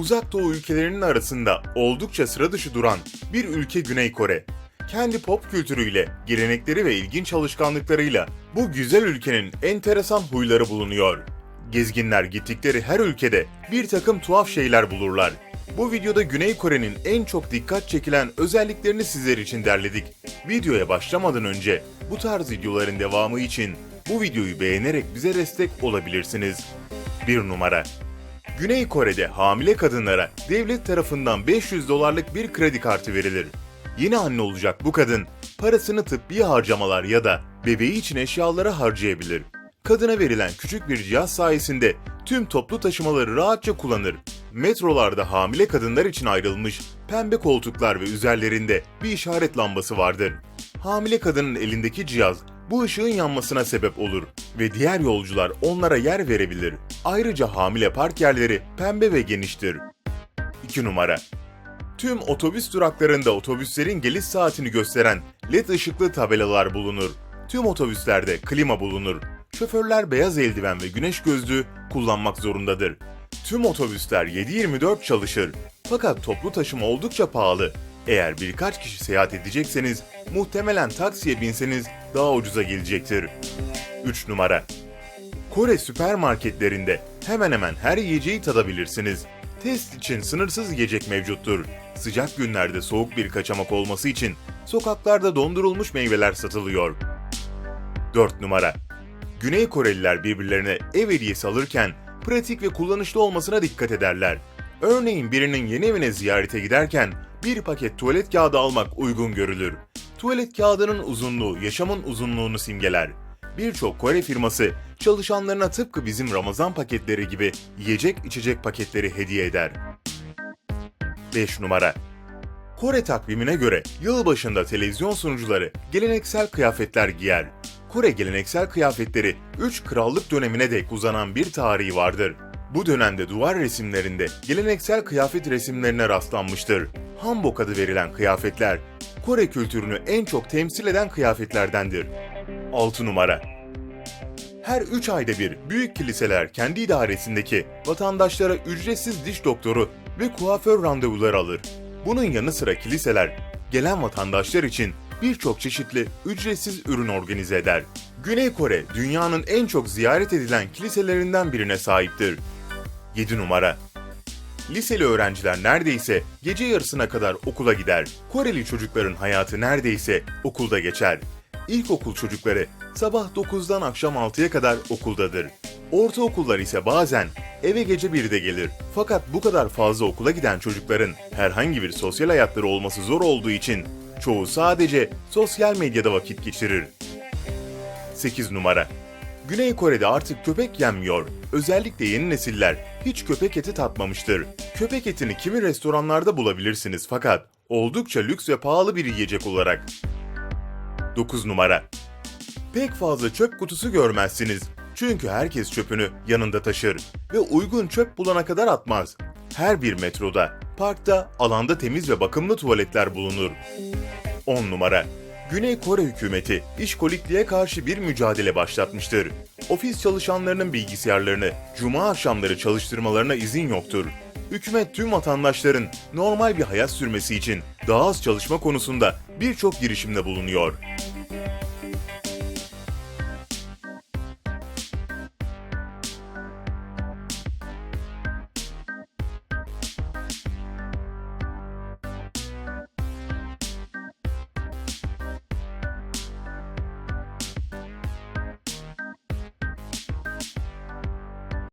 Uzak Doğu ülkelerinin arasında oldukça sıra dışı duran bir ülke Güney Kore. Kendi pop kültürüyle, gelenekleri ve ilginç alışkanlıklarıyla bu güzel ülkenin enteresan huyları bulunuyor. Gezginler gittikleri her ülkede bir takım tuhaf şeyler bulurlar. Bu videoda Güney Kore'nin en çok dikkat çekilen özelliklerini sizler için derledik. Videoya başlamadan önce bu tarz videoların devamı için bu videoyu beğenerek bize destek olabilirsiniz. 1 numara Güney Kore'de hamile kadınlara devlet tarafından 500 dolarlık bir kredi kartı verilir. Yeni anne olacak bu kadın parasını tıbbi harcamalar ya da bebeği için eşyalara harcayabilir. Kadına verilen küçük bir cihaz sayesinde tüm toplu taşımaları rahatça kullanır. Metrolarda hamile kadınlar için ayrılmış pembe koltuklar ve üzerlerinde bir işaret lambası vardır. Hamile kadının elindeki cihaz bu ışığın yanmasına sebep olur ve diğer yolcular onlara yer verebilir. Ayrıca hamile park yerleri pembe ve geniştir. 2 numara Tüm otobüs duraklarında otobüslerin geliş saatini gösteren led ışıklı tabelalar bulunur. Tüm otobüslerde klima bulunur. Şoförler beyaz eldiven ve güneş gözlüğü kullanmak zorundadır. Tüm otobüsler 7-24 çalışır. Fakat toplu taşıma oldukça pahalı. Eğer birkaç kişi seyahat edecekseniz muhtemelen taksiye binseniz daha ucuza gelecektir. 3 numara Kore süpermarketlerinde hemen hemen her yiyeceği tadabilirsiniz. Test için sınırsız yiyecek mevcuttur. Sıcak günlerde soğuk bir kaçamak olması için sokaklarda dondurulmuş meyveler satılıyor. 4 numara Güney Koreliler birbirlerine ev hediyesi alırken pratik ve kullanışlı olmasına dikkat ederler. Örneğin birinin yeni evine ziyarete giderken bir paket tuvalet kağıdı almak uygun görülür. Tuvalet kağıdının uzunluğu yaşamın uzunluğunu simgeler. Birçok Kore firması çalışanlarına tıpkı bizim Ramazan paketleri gibi yiyecek içecek paketleri hediye eder. 5 numara Kore takvimine göre yılbaşında televizyon sunucuları geleneksel kıyafetler giyer. Kore geleneksel kıyafetleri 3 krallık dönemine dek uzanan bir tarihi vardır. Bu dönemde duvar resimlerinde geleneksel kıyafet resimlerine rastlanmıştır. Hanbok adı verilen kıyafetler, Kore kültürünü en çok temsil eden kıyafetlerdendir. 6 numara her 3 ayda bir büyük kiliseler kendi idaresindeki vatandaşlara ücretsiz diş doktoru ve kuaför randevuları alır. Bunun yanı sıra kiliseler gelen vatandaşlar için birçok çeşitli ücretsiz ürün organize eder. Güney Kore dünyanın en çok ziyaret edilen kiliselerinden birine sahiptir. 7 numara Liseli öğrenciler neredeyse gece yarısına kadar okula gider. Koreli çocukların hayatı neredeyse okulda geçer. İlkokul çocukları sabah 9'dan akşam 6'ya kadar okuldadır. Ortaokullar ise bazen eve gece 1'de gelir. Fakat bu kadar fazla okula giden çocukların herhangi bir sosyal hayatları olması zor olduğu için çoğu sadece sosyal medyada vakit geçirir. 8 numara Güney Kore'de artık köpek yenmiyor. Özellikle yeni nesiller hiç köpek eti tatmamıştır. Köpek etini kimi restoranlarda bulabilirsiniz fakat oldukça lüks ve pahalı bir yiyecek olarak. 9 numara Pek fazla çöp kutusu görmezsiniz. Çünkü herkes çöpünü yanında taşır ve uygun çöp bulana kadar atmaz. Her bir metroda, parkta, alanda temiz ve bakımlı tuvaletler bulunur. 10 numara Güney Kore hükümeti işkolikliğe karşı bir mücadele başlatmıştır. Ofis çalışanlarının bilgisayarlarını cuma akşamları çalıştırmalarına izin yoktur. Hükümet tüm vatandaşların normal bir hayat sürmesi için daha az çalışma konusunda birçok girişimde bulunuyor.